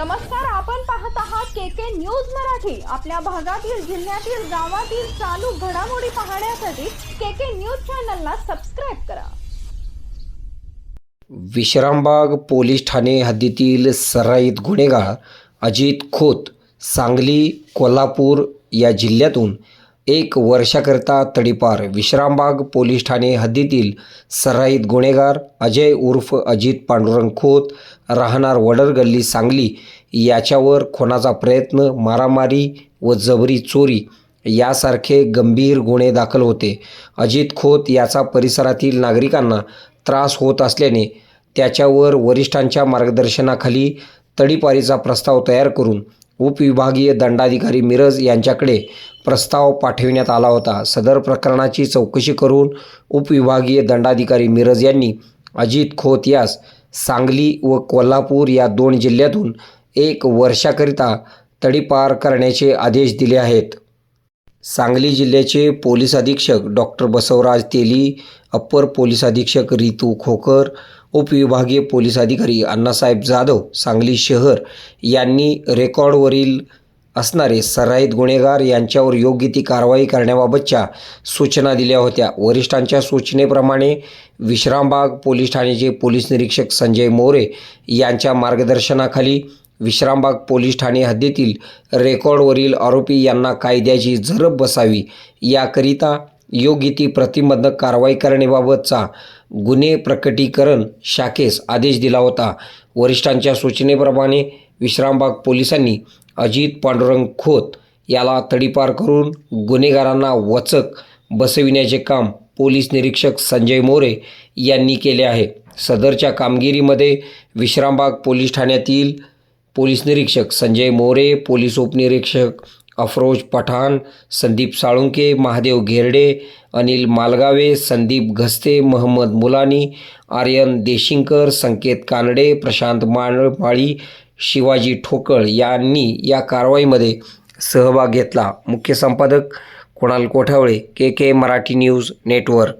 नमस्कार आपण पाहत आहात के के न्यूज मराठी. आपल्या भागातील जिल्ह्यातील गावातील चालू घडामोडी पाहण्यासाठी के के न्यूज चॅनलला सबस्क्राईब करा. विश्रामबाग पोलीस ठाणे हद्दीतील सराईत गुन्हेगार अजित खोत सांगली कोल्हापूर या जिल्ह्यातून एक वर्षाकरिता तडीपार विश्रामबाग पोलीस ठाणे हद्दीतील सराईत गुन्हेगार अजय उर्फ अजित पांडुरंग खोत राहणार वडर गल्ली सांगली याच्यावर खुनाचा प्रयत्न मारामारी व जबरी चोरी यासारखे गंभीर गुन्हे दाखल होते. अजित खोत याचा परिसरातील नागरिकांना त्रास होत असल्याने त्याच्यावर वरिष्ठांच्या मार्गदर्शनाखाली तडीपारीचा प्रस्ताव तयार करून उपविभागीय दंडाधिकारी मिरज यांच्याकडे प्रस्ताव पाठविण्यात आला होता. सदर प्रकरणाची चौकशी करून उपविभागीय दंडाधिकारी मिरज यांनी अजित खोत यास सांगली व कोल्हापूर या दोन जिल्ह्यातून एक वर्षाकरिता तडीपार करण्याचे आदेश दिले आहेत. सांगली जिल्ह्याचे पोलीस अधीक्षक doctor Basavaraj Teli upper police अधीक्षक रितू खोकर उपविभागीय पोलीस अधिकारी अण्णासाहेब जाधव सांगली शहर यांनी रेकॉर्डवरील असणारे सराईत गुन्हेगार यांच्यावर योग्य ती कारवाई करण्याबाबतच्या सूचना दिल्या होत्या. वरिष्ठांच्या सूचनेप्रमाणे विश्रामबाग पोलीस ठाण्याचे पोलीस निरीक्षक संजय मोरे यांच्या मार्गदर्शनाखाली विश्रामबाग पोलीस ठाणे हद्दीतील रेकॉर्डवरील आरोपी यांना कायद्याची झरप बसावी याकरिता योग्य ती प्रतिबंधक कारवाई करण्याबाबतचा गुन्हे प्रकटीकरण शाखेस आदेश दिला होता. वरिष्ठांच्या सूचनेप्रमाणे विश्रामबाग पोलिसांनी अजित पांडुरंग खोत याला तडीपार करून गुन्हेगारांना वचक बसविण्याचे काम पोलीस निरीक्षक संजय मोरे यांनी केले आहे. सदरच्या कामगिरीमध्ये विश्रामबाग पोलीस ठाण्यातील पोलीस निरीक्षक संजय मोरे पोलीस उपनिरीक्षक अफरोज पठाण संदीप साळुंके महादेव घेरडे अनिल मालगावे संदीप घस्ते महम्मद मुलानी आर्यन देशिंकर संकेत कानडे प्रशांत माळ माळी शिवाजी ठोकळ यांनी या कारवाईमध्ये सहभाग घेतला. मुख्य संपादक Kunal Kothawale K K Marathi news network.